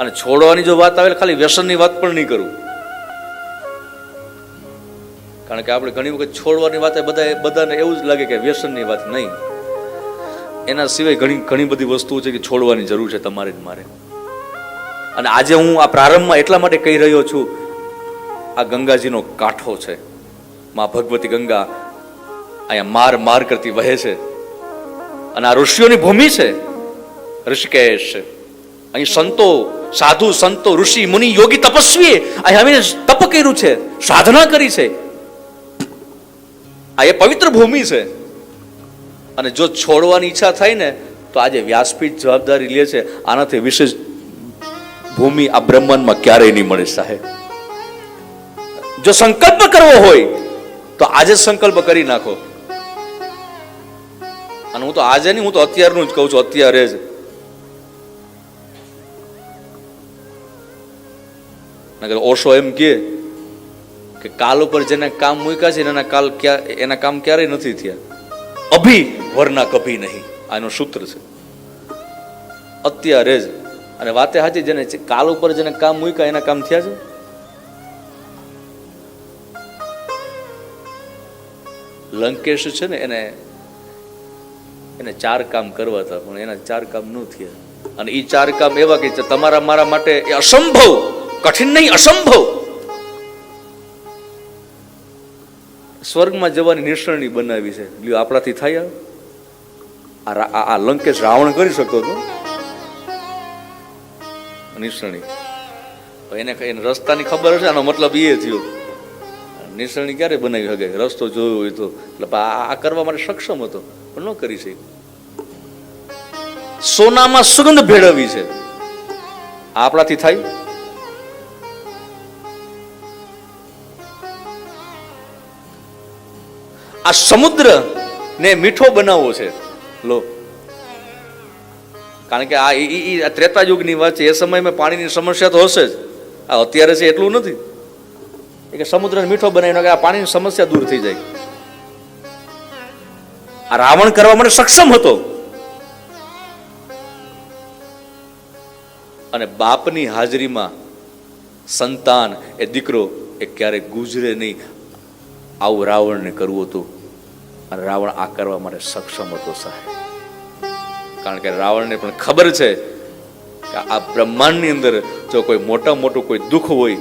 અને છોડવાની જો વાત આવે ખાલી વ્યસનની વાત પણ નહીં કરું. કારણ કે આપણે ઘણી વખત છોડવાની વાત બધા બધાને એવું જ લાગે કે વ્યસનની વાત નહીં. એના સિવાય ઘણી ઘણી બધી વસ્તુઓ છે કે છોડવાની જરૂર છે તમારે જ મારે. અને આજે હું આ પ્રારંભમાં એટલા માટે કહી રહ્યો છું, આ ગંગાજીનો કાંઠો છે. મા ભગવતી ગંગા અહીંયા માર માર કરતી વહે છે. અને આ ઋષિઓની ભૂમિ છે, ઋષિકેશ. અહીં સંતો, સાધુ, સંતો, ઋષિ, મુનિ, યોગી તપસ્વીએ અહીં આવીને તપ કર્યું છે, સાધના કરી છે. આ એ પવિત્ર ભૂમિ છે. અને જો છોડવાની ઈચ્છા થાય ને, તો આજે વ્યાસપીઠ જવાબદારી લે છે. આનાથી વિશેષ ભૂમિ આ બ્રહ્માંડમાં ક્યારેય નહીં મળે સાહેબ. જો સંકલ્પ કરવો હોય, તો આજે સંકલ્પ કરી નાખો. અને હું તો આજે નહીં, હું તો અત્યારનું જ કહું છું, અત્યારે જ. નકર ઓશો એમ કે કે કાલ ઉપર જેને કામ મૂક્યા છે એના કાલ ક્યાં, એના કામ ક્યારેય નથી થયા. અભી વરના કભી નહીં. આનું સૂત્ર છે. અત્યારે જ, અને વાતે સાચી જેને કાલ ઉપર જેને કામ મૂક્યા એના કામ થયા છે? લંકેશ છે ને એને એને ચાર કામ કરવા હતા, પણ એના ચાર કામ ન થયા. અને એ ચાર કામ એવા કે તમારા, મારા માટે એ અસંભવ કઠિન નહીં અસંભવ. સ્વર્ગમાં જવાની નિર્ણય બનાવી છે. લ્યો, આપણાથી થાય આ? આ લંકેશ રાવણ કરી શકતો હતો? નિર્ણય એને એને રસ્તાની ખબર હશે, આનો મતલબ એ થયો. નિર્ણય ક્યારે બનાવી શકે? રસ્તો જોયો હોય તો. એટલે આ કરવા માટે સક્ષમ હતો, પણ ન કરી શકે સોનામાં સુગંધ ભેળવવી છે. આપણાથી થાય? આ સમુદ્ર ને મીઠો બનાવવો છે. લો. કારણ કે આ આ ત્રેતા યુગની વાત છે, એ સમયમાં પાણીની સમસ્યા તો હશે જ. આ અત્યારે છે એટલું નથી. એ કે સમુદ્રને મીઠો બનાવીને આ પાણીની સમસ્યા દૂર થઈ જાય. આ રાવણ કરવા માટે સક્ષમ હતો. અને બાપની હાજરીમાં સંતાન એ દીકરો એ ક્યારેય ગુજરે નહીં. આવું રાવણને કરવું હતું. અને રાવણ આ કરવા માટે સક્ષમ હતો સાહેબ. કારણ કે રાવણને પણ ખબર છે કે આ બ્રહ્માંડની અંદર જો કોઈ મોટા મોટું કોઈ દુઃખ હોય,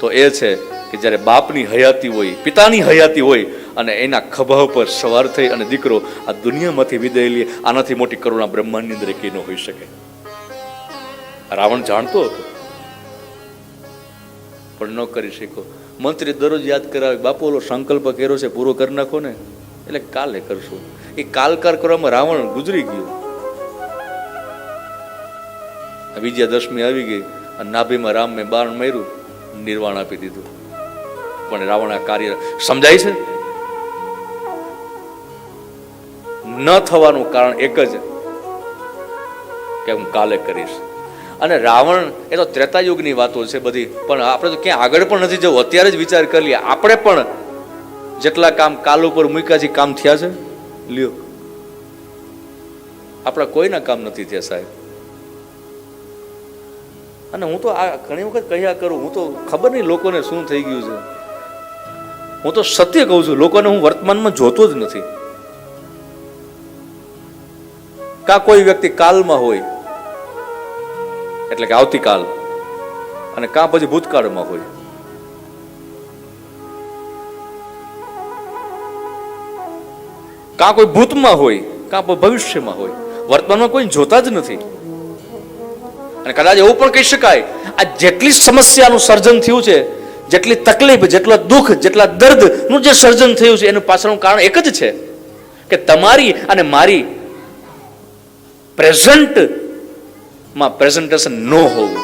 તો એ છે કે જ્યારે બાપની હયાતી હોય, પિતાની હયાતી હોય, અને એના ખભા ઉપર સવાર થઈ અને દીકરો આ દુનિયામાંથી વિદાય લે, આનાથી મોટી કરુણા બ્રહ્માંડની અંદર કે ન હોઈ શકે. રાવણ જાણતો હતો. પણ ન કરી શક્યો. મંત્રી દરરોજ યાદ કરાવે બાપુ ઓલો સંકલ્પ કર્યો છે, પૂરો કરી નાખો ને. એટલે કાલે કરશું. એ કાલકાર કરવામાં રાવણ ગુજરી ગયો. વિજયા દશમી આવી ગઈ અને નાભીમાં રામ મેં બાણ માર્યું, નિર્વાણ આપી દીધું. પણ રાવણ આ કાર્ય સમજાય છે? ન થવાનું કારણ એક જ, કે હું કાલે કરીશ. અને રાવણ એ તો ત્રેતાયુગની વાતો છે બધી, પણ આપણે તો ક્યાં આગળ પણ નથી જવું. અત્યારે જ વિચાર કરી લઈએ. આપણે પણ જેટલા કામ કાલ ઉપર મૂક્યા કામ થયા છે? લ્યો. આપણા કોઈના કામ નથી થયા, સાહેબ. અને હું તો આ ઘણી વખત કહ્યા કરું, હું તો ખબર નહીં લોકોને શું થઈ ગયું છે. હું તો સત્ય કહું છું, લોકોને હું વર્તમાનમાં જોતો જ નથી. કા કોઈ વ્યક્તિ કાલમાં હોય એટલે કે આવતીકાલ. અને કાં પછી ભૂતકાળમાં હોય. કાં કોઈ ભૂતમાં હોય, કાં ભવિષ્યમાં હોય. વર્તમાનમાં કોઈ જોતા જ નથી. અને કદાચ એવું પણ કહી શકાય, આ જેટલી સમસ્યાનું સર્જન થયું છે, જેટલી તકલીફ, જેટલો દુઃખ, જેટલા દર્દનું જે સર્જન થયું છે, એનું પાછળનું કારણ એક જ છે. કે તમારી અને મારી પ્રેઝન્ટ માં પ્રેઝન્ટેશન ન હોવું.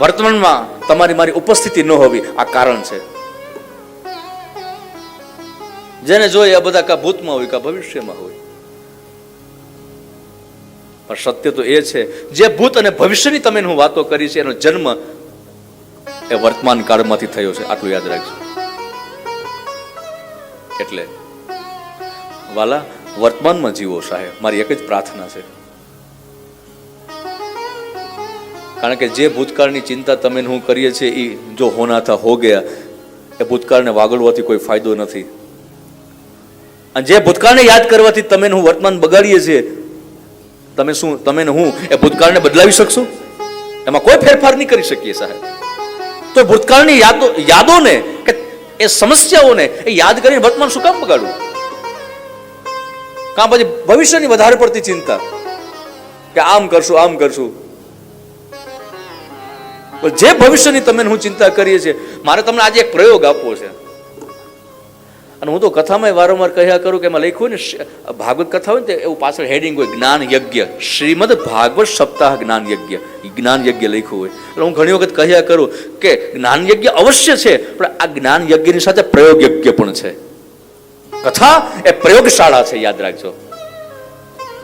વર્તમાનમાં તમારી મારી ઉપસ્થિતિ ન હોવી આ કારણ છે. જેને જોઈએ આ બધા કા ભૂતમાં હોય, કા ભવિષ્યમાં હોય. પણ સત્ય તો એ છે, જે ભૂત અને ભવિષ્યની તમે હું વાતો કરી છે, એનો જન્મ એ વર્તમાન કાળમાંથી થયો છે, આટલું યાદ રાખજો. એટલે, વાલા વર્તમાનમાં જીવો સાહેબ, મારી એક જ પ્રાર્થના છે. કારણ કે જે ભૂતકાળની ચિંતા તમે હું કરીએ છીએ એ જો હોના થા હો ગયા, એ ભૂતકાળને વાગડવાથી કોઈ ફાયદો નથી. અને જે ભૂતકાળને યાદ કરવાથી તમે હું વર્તમાન બગાડીએ છીએ, તમે શું, તમે હું એ ભૂતકાળને બદલાવી શકશો? એમાં કોઈ ફેરફાર નહીં કરી શકીએ સાહેબ. તો ભૂતકાળની યાદો, યાદોને કે એ સમસ્યાઓને એ યાદ કરીને વર્તમાન શું કામ બગાડવું? કાં પછી ભવિષ્યની વધારે પડતી ચિંતા. કે આમ કરશું આમ કરશું. જે ભવિષ્યની તમે હું ચિંતા કરીએ છીએ, મારે તમને આજે એક પ્રયોગ આપવો છે. અને હું તો કથામાં વારંવાર કહ્યા કરું કે એમાં લખ્યું ને ભાગવત કથા હોય ને એવું પાછળ હેડિંગ હોય, જ્ઞાન યજ્ઞ. શ્રીમદ ભાગવત સપ્તાહ જ્ઞાન યજ્ઞ. જ્ઞાન યજ્ઞ લખ્યું હોય. એટલે હું ઘણી વખત કહ્યા કરું કે જ્ઞાન યજ્ઞ અવશ્ય છે, પણ આ જ્ઞાન યજ્ઞની સાથે પ્રયોગ યજ્ઞ પણ છે. કથા એ પ્રયોગશાળા છે, યાદ રાખજો.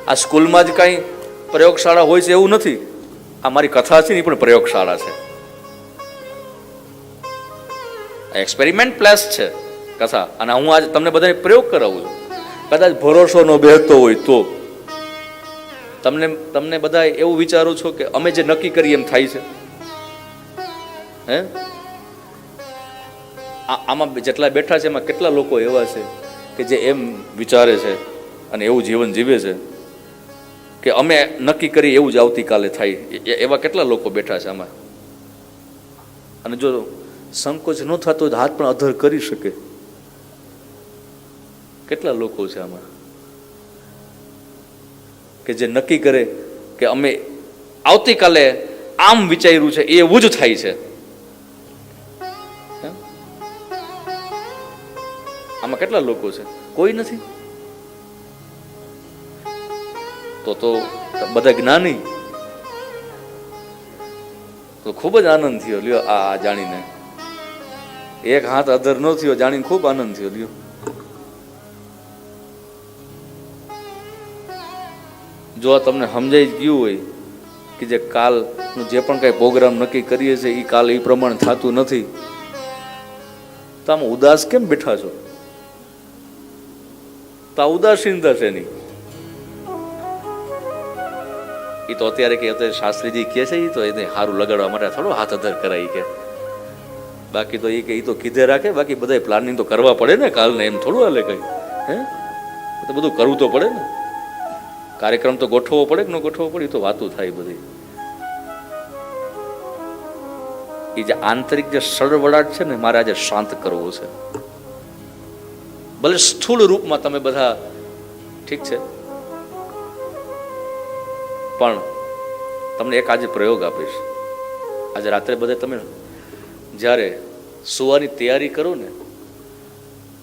આ સ્કૂલમાં જ કાંઈ પ્રયોગશાળા હોય છે એવું નથી. આ મારી કથા છે ને પણ પ્રયોગશાળા છે. એક્સપેરિમેન્ટ પ્લેસ છે કથા. અને હું આજે તમને બધાને પ્રયોગ કરાવું છું. કદાચ ભરોસો ન બેહતો હોય તો. તમને તમને બધા એવું વિચારો છો કે અમે જે નક્કી કરીએ એમ થાય છે? હે? આમાં જેટલા બેઠા છે, એમાં કેટલા લોકો એવા છે? કે જે એમ વિચારે છે અને એવું જીવન જીવે છે, કે અમે નક્કી કરી એવું જ આવતીકાલે થાય. એવા કેટલા લોકો બેઠા છે આમાં? અને જો સંકોચ ન થતો હાથ પણ અધર કરી શકે. કેટલા લોકો છે આમાં? કે જે નક્કી કરે કે અમે આવતીકાલે આમ વિચાર્યું છે એવું જ થાય છે. કેટલા લોકો છે? કોઈ નથી? તો તો બધા જ્ઞાની. તો ખૂબ જ આનંદ થયો, લ્યો આ જાણીને. એક હાથ અધર ન થયો, જાણીને ખૂબ આનંદ થયો, લ્યો. જો આ તમને સમજાઈ ગયું હોય કે જે કાલનું જે પણ કાંઈ પ્રોગ્રામ નક્કી કરીએ છીએ એ કાલ એ પ્રમાણે થતું નથી, તો આમ ઉદાસ કેમ બેઠા છો? તો ઉદાસીનતા છે નહીં. એ તો અત્યારે કે અત્યારે શાસ્ત્રીજી કહે છે એ તો એને સારું લગાડવા માટે થોડો હાથ અધર કરાય કે. બાકી તો એ કે એ તો કીધે રાખે, બાકી બધા પ્લાનિંગ તો કરવા પડે ને કાલને એમ થોડું હાલે કઈ, હે? તો બધું કરવું તો પડે ને. કાર્યક્રમ તો ગોઠવવો પડે કે ન ગોઠવવો પડે એ તો વાતું થાય બધી. એ જે આંતરિક જે સળવળાટ છે ને, મારે આજે શાંત કરવો છે. ભલે સ્થૂળ રૂપમાં તમે બધા ઠીક છે. પણ તમને એક આજે પ્રયોગ આપીશ. આજે રાત્રે બધે તમે જ્યારે સુવાની તૈયારી કરો ને,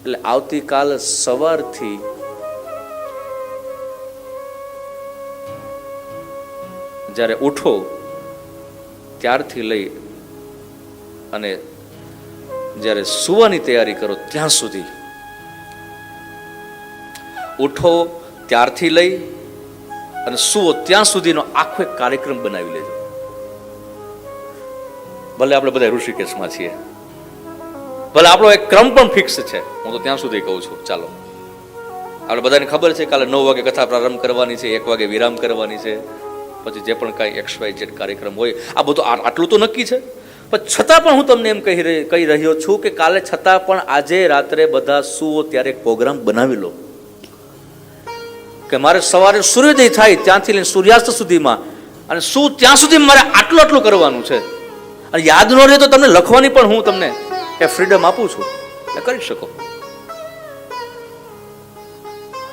એટલે આવતીકાલ સવારથી જ્યારે ઉઠો, ત્યારથી લઈ અને જ્યારે સુવાની તૈયારી કરો, ત્યાં સુધી ઉઠો, ત્યારથી લઈ અને સુવો. ત્યાં સુધીનો આખો એક કાર્યક્રમ બનાવી લેજો. ભલે આપણે બધા ઋષિકેશમાં છીએ. ભલે આપણો એક ક્રમ પણ ફિક્સ છે. હું તો ત્યાં સુધી કહું છું. ચાલો. આપણે બધાને ખબર છે કાલે નવ વાગે કથા પ્રારંભ કરવાની છે, એક વાગે વિરામ કરવાની છે. પછી જે પણ કાંઈ એક્સ વાય જેડ કાર્યક્રમ હોય, આ બધું આટલું તો નક્કી છે. પણ છતાં પણ હું તમને એમ કહી કહી રહ્યો છું કે કાલે છતાં પણ આજે રાત્રે બધા સુઓ ત્યારે એક પ્રોગ્રામ બનાવી લો. કે મારે સવારે સૂર્યોદય થાય ત્યાંથી લઈને સૂર્યાસ્ત સુધીમાં. અને શું ત્યાં સુધી મારે આટલું આટલું કરવાનું છે? અને યાદ ન રહે તો તમને લખવાની પણ હું તમને એ ફ્રીડમ આપું છું. એ કરી શકો.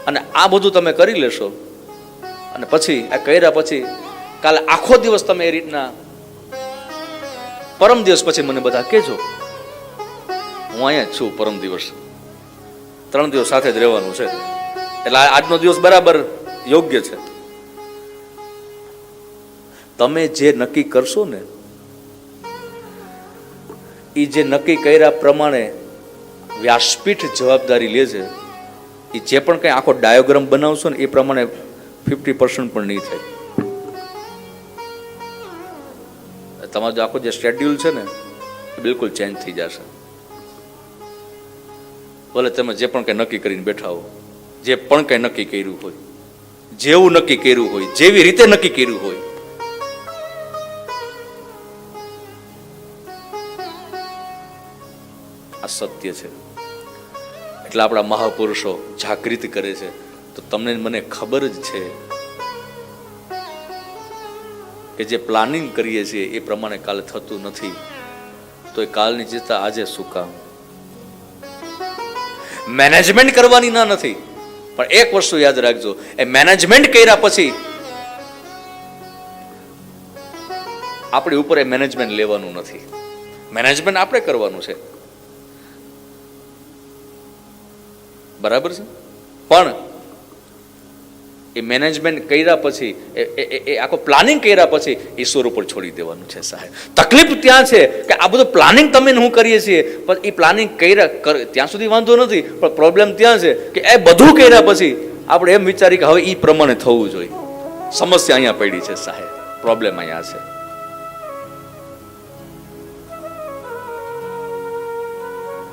અને આ બધું તમે કરી લેશો. અને પછી, આ કર્યા પછી, કાલે આખો દિવસ તમે એ રીતના પરમ દિવસ પછી મને બધા કહેજો. હું અહીંયા છું પરમ દિવસ. ત્રણ દિવસ સાથે જ રહેવાનું છે. એટલે આજનો દિવસ બરાબર યોગ્ય છે. તમે જે નક્કી કરશો ને એ જે નક્કી કર્યા પ્રમાણે વ્યાસપીઠ જવાબદારી લે છે એ જે પણ કંઈ આખો ડાયોગ્રામ બનાવશો ને, એ પ્રમાણે ફિફ્ટી પર્સન્ટ પણ નહીં થાય. તમારો જે આખો જે શેડ્યુલ છે ને, એ બિલકુલ ચેન્જ થઈ જશે. ભલે તમે જે પણ કંઈ નક્કી કરીને બેઠા હો. જે પણ કંઈ નક્કી કર્યું હોય, જેવું નક્કી કર્યું હોય, જેવી રીતે નક્કી કર્યું હોય. આ સત્ય છે. એટલે આપણા મહાપુરુષો જાગૃત કરે છે. તો તમને મને ખબર જ છે કે જે પ્લાનિંગ કરીએ છીએ એ પ્રમાણે કાલે થતું નથી. તો એ કાલની ચિંતા આજે શું કામ? મેનેજમેન્ટ કરવાની ના નથી. પણ એક વસ્તુ યાદ રાખજો, એ મેનેજમેન્ટ કર્યા પછી આપણી ઉપર એ મેનેજમેન્ટ લેવાનું નથી. મેનેજમેન્ટ આપણે કરવાનું છે. બરાબર છે? પણ એ મેનેજમેન્ટ કર્યા પછી, એ આખો પ્લાનિંગ કર્યા પછી ઈશ્વર ઉપર છોડી દેવાનું છે સાહેબ. તકલીફ ત્યાં છે કે આ બધું પ્લાનિંગ તમે હું કરીએ છીએ, પણ એ પ્લાનિંગ કર્યા કર- ત્યાં સુધી વાંધો નથી, પણ પ્રોબ્લેમ ત્યાં છે કે એ બધું કર્યા પછી આપણે એમ વિચારી કે હવે એ પ્રમાણે થવું જોઈએ. સમસ્યા અહીંયા પડી છે સાહેબ. પ્રોબ્લેમ અહીંયા છે.